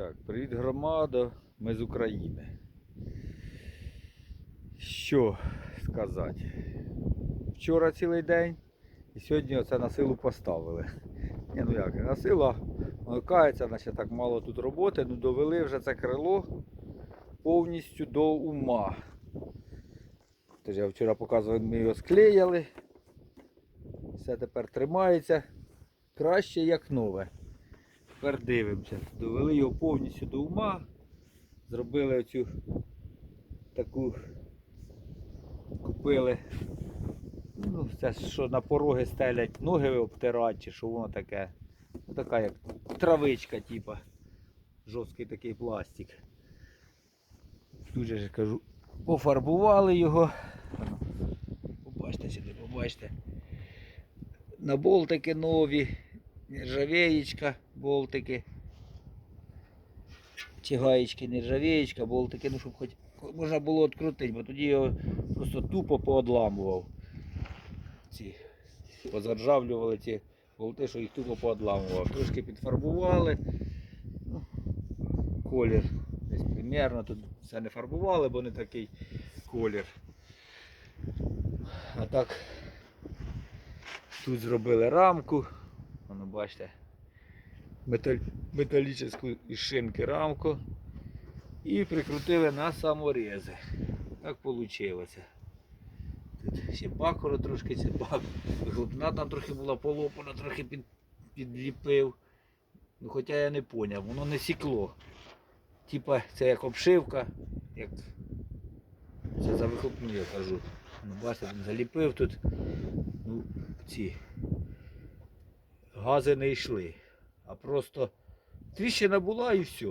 Так, привіт громада, ми з України. Що сказати? Вчора цілий день і сьогодні оце на силу поставили. Ні, ну як, на сила кається, наче так мало тут роботи, ну довели вже це крило повністю до ума. Тож я вчора показував, ми його склеяли. Все тепер тримається краще як нове. Тепер дивимося. Довели його повністю до ума. Зробили оцю таку купили. Ну, це що на пороги стелять, ноги обтирати, чи що воно таке. Ну, така як травичка, типа. Жорсткий такий пластик. Тут же кажу, пофарбували його. Побачите сюди, побачите. На болтики нові, нержавеєчка, болтики. Чи гаєчки, нержавеєчка, болтики, ну щоб хоч можна було відкрутити, бо тоді його просто тупо поодламував. Ці позаржавлювали ці болти, що їх тупо поодламував. Трошки підфарбували. Ну, колір десь примерно. Тут все не фарбували, бо не такий колір. А так тут зробили рамку. Воно бачите, металь, металічну із шинки рамку. І прикрутили на саморези. Так вийшло. Тут ще бакору трошки це бак. Глибина там трохи була полопана, трохи під, підліпив. Ну, хоча я не зрозумів, воно не сікло. Типа це як обшивка, як це за вихлопну я кажу. Ну, бачите, він заліпив тут. Ну, ці гази не йшли. А просто тріщина була і все.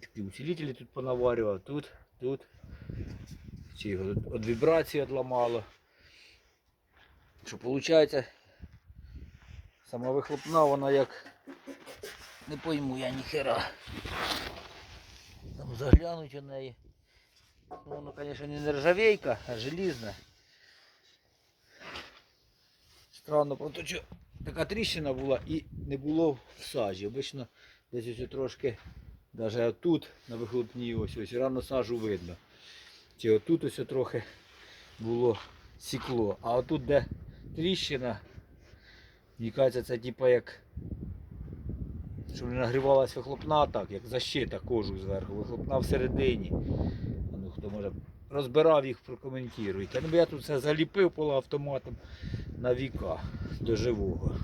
Такі усилителі тут понаварював, тут, тут. Ці від вібрації відламало. Що виходить, сама вихлопна, вона як не пойму я ніхера. Там заглянуть у неї. Ну, воно, звісно, не нержавейка, а желізна. Странно, просто що така тріщина була і не було в сажі. Обично десь ось трошки, навіть тут на вихлопній ось ось рано сажу видно. Чи отут ось трохи було сікло. А отут де тріщина, мені кажеться, це типа як щоб не нагрівалася вихлопна так, як защита кожух зверху, вихлопна всередині. Ну, хто може розбирав їх, прокоментуйте. Ну, я тут все заліпив полуавтоматом на віка до живого.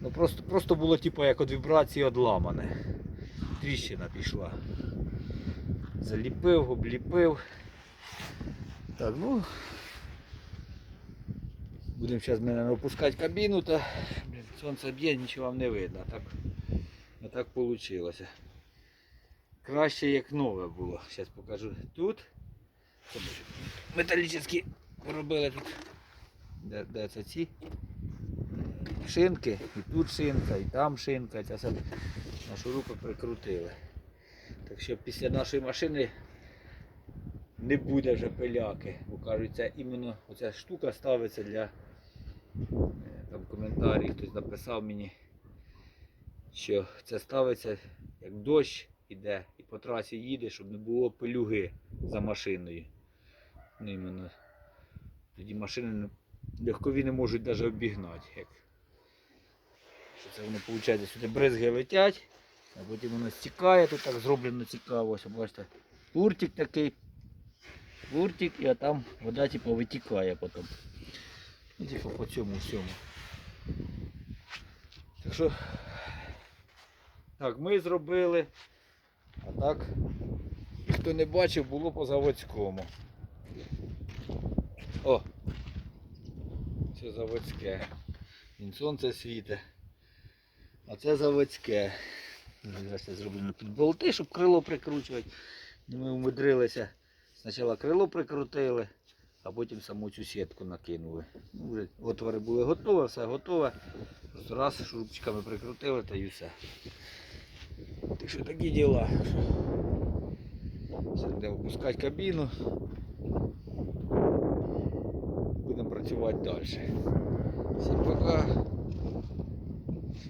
Ну просто, просто було типу як від вібрації одламане. Тріщина пішла. Заліпив, обліпив. Так, ну. Будемо зараз мене опускати кабіну, та блін, сонце б'є, нічого вам не видно. Так, а так вийшло. Краще як нове було. Зараз покажу тут. Металічні робили тут. Де, де це ці? Шинки, і тут шинка, і там шинка, це все на шурупи прикрутили. Так що після нашої машини не буде вже пиляки. Бо кажуть, це іменно оця штука ставиться для е, там коментарі, хтось написав мені, що це ставиться як дощ іде і по трасі їде, щоб не було пилюги за машиною. Ну, іменно. Тоді машини легкові не можуть навіть обігнати. Як. Що це воно виходить, сюди бризги летять, а потім воно стікає, тут так зроблено цікаво. Ось, бачите, буртик такий, буртик, і там вода типу, витікає потім. І типу по цьому всьому. Так що так, ми зробили. А так, хто не бачив, було по заводському. О! Це заводське. Він сонце світе. А це заводське. Зараз це зроблено під болти, щоб крило прикручувати. Ну, Ми умудрилися. Спочатку крило прикрутили, а потім саму цю сітку накинули. Ну, вже отвори були готові, все готове. Раз шурупчиками прикрутили та і все. Так що такі діла. Будемо опускати кабіну. Працювати далі. Всім пока.